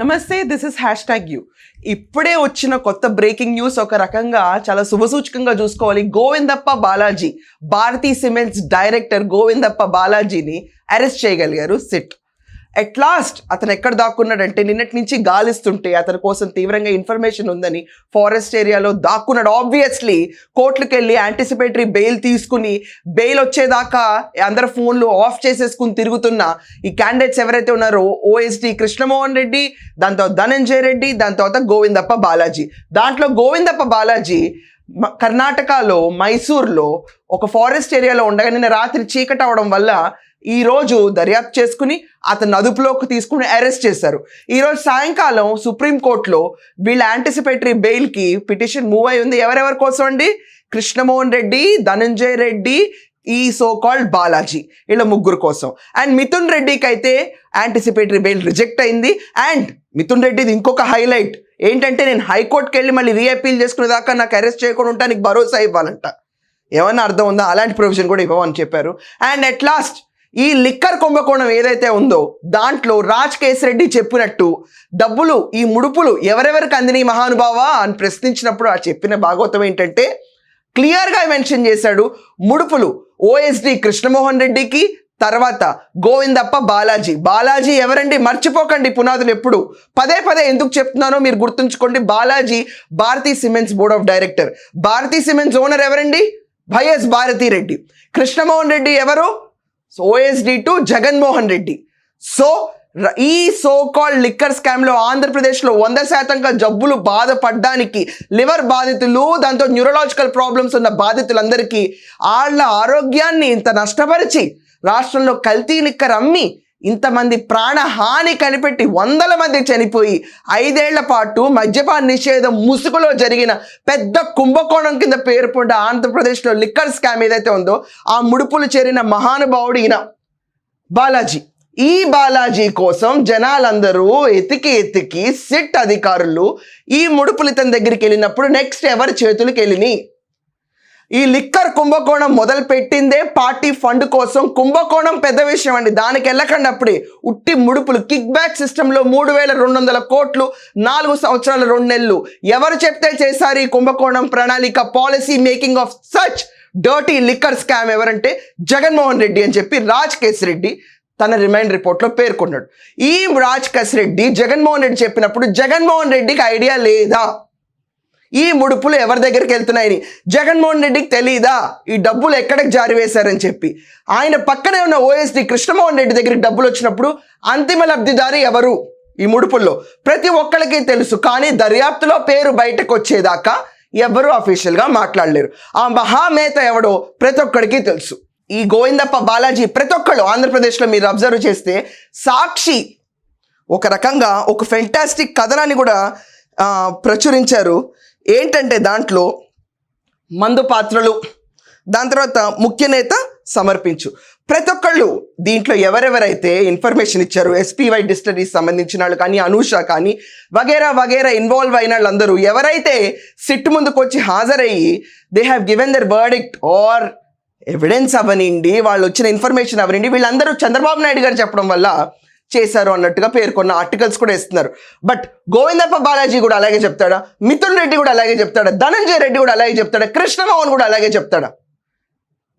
Namaste this is hashtag you ఇప్పుడే వచ్చిన కొత్త బ్రేకింగ్ న్యూస్ ఒక రకంగా చాలా శుభసూచకంగా చూసుకోవాలి. గోవిందప్ప బాలాజీ భారతీ సిమెంట్స్ డైరెక్టర్ గోవిందప్ప బాలాజీని అరెస్ట్ చేయగలిగారు సిట్. అట్ లాస్ట్ అతను ఎక్కడ దాక్కున్నాడంటే నిన్నటి నుంచి గాలిస్తుంటే అతని కోసం తీవ్రంగా ఇన్ఫర్మేషన్ ఉందని ఫారెస్ట్ ఏరియాలో దాక్కున్నాడు. ఆబ్వియస్లీ కోర్టులకు వెళ్ళి యాంటిసిపేటరీ బెయిల్ తీసుకుని బెయిల్ వచ్చేదాకా అందరు ఫోన్లు ఆఫ్ చేసేసుకుని తిరుగుతున్న ఈ క్యాండిడేట్స్ ఎవరైతే ఉన్నారో ఓఎస్డి కృష్ణమోహన్ రెడ్డి దాని తర్వాత ధనంజయ రెడ్డి దాని తర్వాత గోవిందప్ప బాలాజీ. దాంట్లో గోవిందప్ప బాలాజీ కర్ణాటకలో మైసూర్లో ఒక ఫారెస్ట్ ఏరియాలో ఉండగా నిన్న రాత్రి చీకటి అవడం వల్ల ఈ రోజు దర్యాప్తు చేసుకుని అతను అదుపులోకి తీసుకుని అరెస్ట్ చేశారు. ఈరోజు సాయంకాలం సుప్రీంకోర్టులో వీళ్ళ యాంటిసిపేటరీ బెయిల్కి పిటిషన్ మూవ్ అయి ఉంది. ఎవరెవరి కోసం అండి? కృష్ణమోహన్ రెడ్డి ధనంజయ్ రెడ్డి ఈ సో కాల్డ్ బాలాజీ వీళ్ళ ముగ్గురు కోసం. అండ్ మిథున్ రెడ్డికి అయితే యాంటిసిపేటరీ బెయిల్ రిజెక్ట్ అయింది. అండ్ మిథున్ రెడ్డిది ఇంకొక హైలైట్. ఏంటంటే నేను హైకోర్టుకి వెళ్ళి మళ్ళీ రీఅపీల్ చేసుకునే దాకా నాకు అరెస్ట్ చేయకుండా నీకు భరోసా ఇవ్వాలంట. ఏమన్నా అర్థం ఉందా? అలాంటి ప్రొవిజన్ కూడా ఇవ్వమని చెప్పారు. అండ్ అట్ లాస్ట్ ఈ లిక్కర్ కుంభకోణం ఏదైతే ఉందో దాంట్లో రాజ్ కేసిరెడ్డి చెప్పినట్టు డబ్బులు ఈ ముడుపులు ఎవరెవరికి అందిని మహానుభావా అని ప్రశ్నించినప్పుడు ఆ చెప్పిన భాగవతం ఏంటంటే క్లియర్గా మెన్షన్ చేశాడు ముడుపులు. ఓఎస్డి కృష్ణమోహన్ రెడ్డికి తర్వాత గోవిందప్ప బాలాజీ. బాలాజీ ఎవరండి? మర్చిపోకండి పునాదులు ఎప్పుడు. పదే పదే ఎందుకు చెప్తున్నానో మీరు గుర్తుంచుకోండి. Balaji Bharathi cements board of director. Bharathi cements owner ఎవరండి? వైఎస్ భారతీ రెడ్డి. కృష్ణమోహన్ రెడ్డి ఎవరు? OSD to Jaganmohan Reddy. So ఈ సో కాల్డ్ లిక్కర్ స్కామ్లో ఆంధ్రప్రదేశ్లో వంద శాతంగా జబ్బులు బాధపడడానికి లివర్ బాధితులు దాంతో న్యూరలాజికల్ ప్రాబ్లమ్స్ ఉన్న బాధితులందరికీ వాళ్ళ ఆరోగ్యాన్ని ఇంత నష్టపరిచి రాష్ట్రంలో కల్తీ లిక్కర్ అమ్మి ఇంతమంది ప్రాణహాని కనిపెట్టి వందల మంది చనిపోయి ఐదేళ్ళ పాటు మద్యపాన నిషేధం ముసుగులో జరిగిన పెద్ద కుంభకోణం కింద పేరుపొండ ఆంధ్రప్రదేశ్లో లిక్కర్ స్కామ్ ఏదైతే ఉందో ఆ ముడుపులు చేరిన మహానుభావుడు ఈయన. బాలాజీ. ఈ బాలాజీ కోసం జనాలందరూ ఎతికి ఎతికి సిట్ అధికారులు ఈ ముడుపులు ఇతని దగ్గరికి వెళ్ళినప్పుడు నెక్స్ట్ ఎవరి చేతులకు వెళ్ళినాయి ఈ లిక్కర్ కుంభకోణం మొదలు పెట్టిందే పార్టీ ఫండ్ కోసం కుంభకోణం పెద్ద విషయం అండి. దానికి వెళ్ళకండి అప్పుడే. ఉట్టి ముడుపులు కిక్ బ్యాక్ సిస్టంలో మూడు వేల రెండు వందల కోట్లు నాలుగు సంవత్సరాల రెండు నెలలు. ఎవరు చెప్తే చేశారు ఈ కుంభకోణం ప్రణాళిక? Policy making of such dirty liquor scam ఎవరంటే జగన్మోహన్ రెడ్డి అని చెప్పి రాజ్ కేసిరెడ్డి తన రిమైండ్ రిపోర్ట్లో పేర్కొన్నాడు. ఈ రాజ్ కేసిరెడ్డి జగన్మోహన్ రెడ్డి చెప్పినప్పుడు జగన్మోహన్ రెడ్డికి ఐడియా లేదా? ఈ ముడుపులు ఎవరి దగ్గరికి వెళ్తున్నాయని? జగన్మోహన్ రెడ్డికి తెలియదా ఈ డబ్బులు ఎక్కడికి జారీ వేశారని చెప్పి. ఆయన పక్కనే ఉన్న ఓఎస్డి కృష్ణమోహన్ రెడ్డి దగ్గరికి డబ్బులు వచ్చినప్పుడు అంతిమ లబ్ధిదారి ఎవరు? ఈ ముడుపుల్లో ప్రతి ఒక్కరికి తెలుసు కానీ దర్యాప్తులో పేరు బయటకు వచ్చేదాకా ఎవరు అఫీషియల్గా మాట్లాడలేరు. ఆ మహామేత ఎవడో ప్రతి ఒక్కడికి తెలుసు. ఈ గోవిందప్ప బాలాజీ ప్రతి ఒక్కళ్ళు ఆంధ్రప్రదేశ్లో మీరు అబ్జర్వ్ చేస్తే సాక్షి ఒక రకంగా ఒక ఫెంటాస్టిక్ కథనాన్ని కూడా ప్రచురించారు. ఏంటంటే దాంట్లో మందు పాత్రలు దాని తర్వాత ముఖ్య నేత సమర్పించు. ప్రతి ఒక్కళ్ళు దీంట్లో ఎవరెవరైతే ఇన్ఫర్మేషన్ ఇచ్చారు ఎస్పీవై డిస్టరీస్ సంబంధించిన వాళ్ళు కానీ అనూష కానీ వగేరా వగేరా ఇన్వాల్వ్ అయిన వాళ్ళందరూ ఎవరైతే సిట్ ముందుకు వచ్చి హాజరయ్యి they have given their verdict or evidence అవనండి వాళ్ళు వచ్చిన ఇన్ఫర్మేషన్ అవనండి వీళ్ళందరూ చంద్రబాబు నాయుడు గారు చెప్పడం వల్ల చేశారు అన్నట్టుగా పేర్కొన్న ఆర్టికల్స్ కూడా ఇస్తున్నారు. బట్ గోవిందప్ప బాలాజీ కూడా అలాగే చెప్తాడా? మిథున్ రెడ్డి కూడా అలాగే చెప్తాడా? ధనంజయ రెడ్డి కూడా అలాగే చెప్తాడా? కృష్ణమోహన్ కూడా అలాగే చెప్తాడా?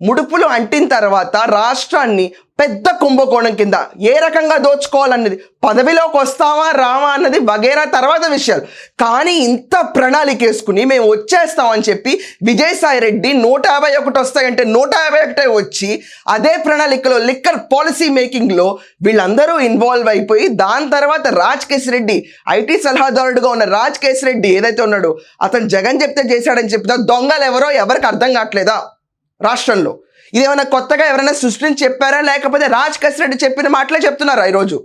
ముడుపులు అంటిన తర్వాత రాష్ట్రాన్ని పెద్ద కుంభకోణం కింద ఏ రకంగా దోచుకోవాలన్నది పదవిలోకి వస్తావా రావా అన్నది వగేరా తర్వాత విషయాలు. కానీ ఇంత ప్రణాళిక వేసుకుని మేము వచ్చేస్తామని చెప్పి విజయసాయి రెడ్డి నూట యాభై ఒకటి వస్తాయంటే నూట యాభై ఒకటే వచ్చి అదే ప్రణాళికలో లిక్కర్ పాలసీ మేకింగ్లో వీళ్ళందరూ ఇన్వాల్వ్ అయిపోయి దాని తర్వాత రాజ్ కేశ్ రెడ్డి ఐటీ సలహాదారుడుగా ఉన్న రాజ్ రెడ్డి ఏదైతే ఉన్నాడో అతను జగన్ చెప్తే చేశాడని చెప్తా దొంగలు ఎవరో ఎవరికి అర్థం కావట్లేదా? రాష్ట్రంలో. ఇదేమైనా కొత్తగా ఎవరైనా సృష్టించి చెప్పారా? లేకపోతే రాజ్ కసిరెడ్డి చెప్పిన మాటలే చెప్తున్నారా ఈరోజు?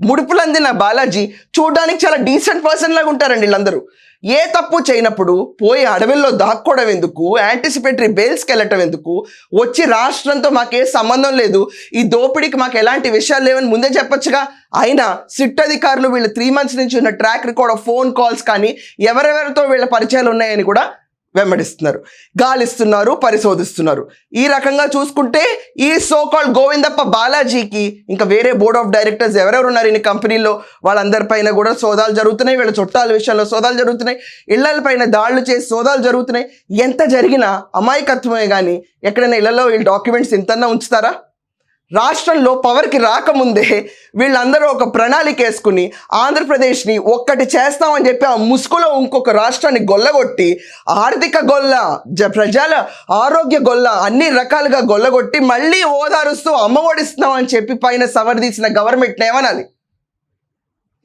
ముడుపులు అందిన బాలాజీ చూడడానికి చాలా డీసెంట్ పర్సన్ లాగా ఉంటారండి వీళ్ళందరూ. ఏ తప్పు చేయనప్పుడు పోయి అడవిల్లో దాక్కోవడం ఎందుకు? యాంటిసిపేటరీ బెయిల్స్కి వెళ్ళటం ఎందుకు? వచ్చి రాష్ట్రంతో మాకే సంబంధం లేదు. ఈ దోపిడీకి మాకు ఎలాంటి విషయాలు లేవని ముందే చెప్పొచ్చుగా? అయినా సిట్ అధికారులు వీళ్ళు త్రీ మంత్స్ నుంచి ఉన్న track record of phone calls కానీ ఎవరెవరితో వీళ్ళ పరిచయాలు ఉన్నాయని కూడా వెంబడిస్తున్నారు. గాలిస్తున్నారు పరిశోధిస్తున్నారు. ఈ రకంగా చూసుకుంటే ఈ సోకాల్ గోవిందప్ప బాలాజీకి ఇంకా వేరే బోర్డ్ ఆఫ్ డైరెక్టర్స్ ఎవరెవరు ఉన్నారు ఈ కంపెనీలో వాళ్ళందరిపైన కూడా సోదాలు జరుగుతున్నాయి. వీళ్ళ చుట్టాల విషయంలో సోదాలు జరుగుతున్నాయి. ఇళ్ళ పైన దాడులు చేసి సోదాలు జరుగుతున్నాయి. ఎంత జరిగినా అమాయకత్వమే కానీ ఎక్కడైనా ఇళ్ళలో వీళ్ళు డాక్యుమెంట్స్ ఇంతన్నా ఉంచుతారా? రాష్ట్రంలో పవర్కి రాకముందే వీళ్ళందరూ ఒక ప్రణాళిక వేసుకుని ఆంధ్రప్రదేశ్ని ఒక్కటి చేస్తామని చెప్పి ఆ ముసుగులో ఇంకొక రాష్ట్రాన్ని గొల్లగొట్టి ఆర్థిక గొల్ల జ ప్రజల ఆరోగ్య గొల్ల అన్ని రకాలుగా గొల్లగొట్టి మళ్ళీ ఓదారుస్తూ అమ్మ చెప్పి పైన సవరదీసిన గవర్నమెంట్ని ఏమనాలి?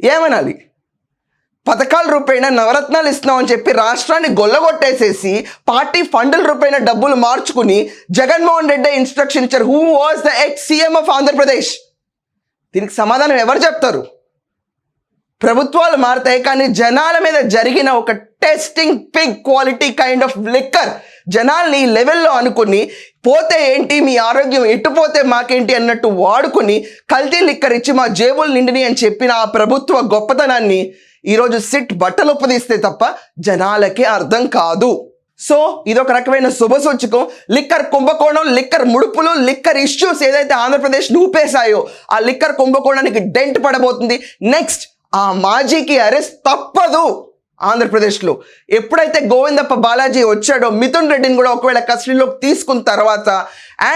ఏమనాలి? పథకాల రూపేణ నవరత్నాలు ఇస్తున్నామని చెప్పి రాష్ట్రాన్ని గొల్లగొట్టేసేసి పార్టీ ఫండ్ల రూపేణ డబ్బులు మార్చుకుని జగన్మోహన్ రెడ్డి ఇన్స్ట్రక్షన్ ఇచ్చారు. Who was the ex CM of Andhra Pradesh దీనికి సమాధానం ఎవరు చెప్తారు? ప్రభుత్వాలు మారుతాయి కానీ జనాల మీద జరిగిన ఒక testing pig quality kind of liquor జనాల్ని లెవెల్లో అనుకుని పోతే ఏంటి మీ ఆరోగ్యం ఎట్టుపోతే మాకేంటి అన్నట్టు వాడుకుని కల్తీ లిక్కర్ ఇచ్చి మా జేబులు నిండిని అని చెప్పిన ఆ ప్రభుత్వ గొప్పతనాన్ని ఈరోజు సిట్ బట్టలు ఉపదీస్తే తప్ప జనాలకి అర్థం కాదు. సో ఇదొక రకమైన శుభసూచకం లిక్కర్ కుంభకోణం లిక్కర్ ముడుపులు లిక్కర్ ఇష్యూస్ ఏదైతే ఆంధ్రప్రదేశ్ నూపేశాయో ఆ లిక్కర్ కుంభకోణానికి డెంట్ పడబోతుంది. నెక్స్ట్ ఆ మాజీకి అరెస్ట్ తప్పదు ఆంధ్రప్రదేశ్లో. ఎప్పుడైతే గోవిందప్ప బాలాజీ వచ్చాడో మిథున్ రెడ్డిని కూడా ఒకవేళ కస్టడీలోకి తీసుకున్న తర్వాత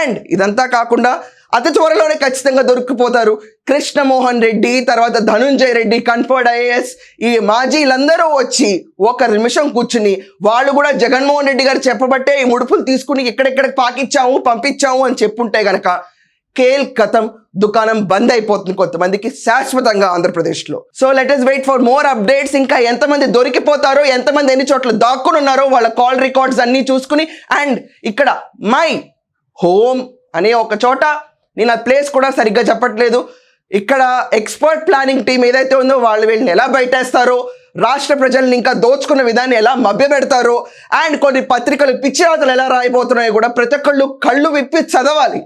అండ్ ఇదంతా కాకుండా అతి త్వరలోనే ఖచ్చితంగా దొరికిపోతారు. కృష్ణమోహన్ రెడ్డి తర్వాత ధనుంజయ్ రెడ్డి కన్ఫర్డ్ ఐఏఎస్. ఈ మాజీలందరూ వచ్చి ఒక నిమిషం కూర్చుని వాళ్ళు కూడా జగన్మోహన్ రెడ్డి గారు చెప్పబట్టే ఈ ముడుపులు తీసుకుని ఎక్కడెక్కడ పాకిచ్చాము పంపించాము అని చెప్పుంటే గనక కేల్ కథం దుకాణం బంద్ అయిపోతుంది కొంతమందికి శాశ్వతంగా ఆంధ్రప్రదేశ్లో. So let us wait for more updates ఇంకా ఎంతమంది దొరికిపోతారో ఎంతమంది ఎన్ని చోట్ల దాక్కుని ఉన్నారో వాళ్ళ కాల్ రికార్డ్స్ అన్నీ చూసుకుని అండ్ ఇక్కడ మై హోమ్ అనే ఒక చోట నేను ఆ ప్లేస్ కూడా సరిగ్గా చెప్పట్లేదు. ఇక్కడ ఎక్స్పర్ట్ ప్లానింగ్ టీం ఏదైతే ఉందో వాళ్ళు వీళ్ళని ఎలా బయటేస్తారో రాష్ట్ర ప్రజల్ని ఇంకా దోచుకున్న విధాన్ని ఎలా మభ్యపెడతారో అండ్ కొన్ని పత్రికలు పిచ్చి రాతలు ఎలా రాయిపోతున్నాయో కూడా ప్రతి ఒక్కళ్ళు కళ్ళు విప్పి చదవాలి.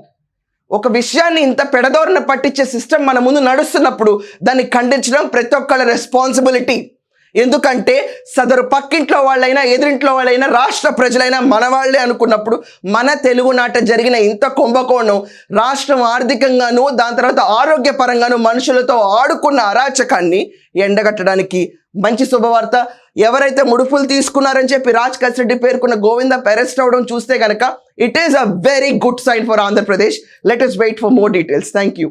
ఒక విషయాన్ని ఇంత పెడదోరణ పట్టించే సిస్టమ్ మన ముందు నడుస్తున్నప్పుడు దాన్ని ఖండించడం ప్రతి ఒక్కళ్ళ రెస్పాన్సిబిలిటీ ఎందుకంటే సదరు పక్కింట్లో వాళ్ళైనా ఎదురింట్లో వాళ్ళైనా రాష్ట్ర ప్రజలైనా మన వాళ్ళే అనుకున్నప్పుడు మన తెలుగునాట జరిగిన ఇంత కుంభకోణం రాష్ట్రం ఆర్థికంగాను దాని తర్వాత ఆరోగ్యపరంగాను మనుషులతో ఆడుకున్న అరాచకాన్ని ఎండగట్టడానికి మంచి శుభవార్త. ఎవరైతే ముడుపులు తీసుకున్నారని చెప్పి రాజ్ కసిరెడ్డి పేర్కొన్న గోవింద అరెస్ట్ అవడం చూస్తే కనుక it is a very good sign for Andhra Pradesh. Let us wait for more details thank you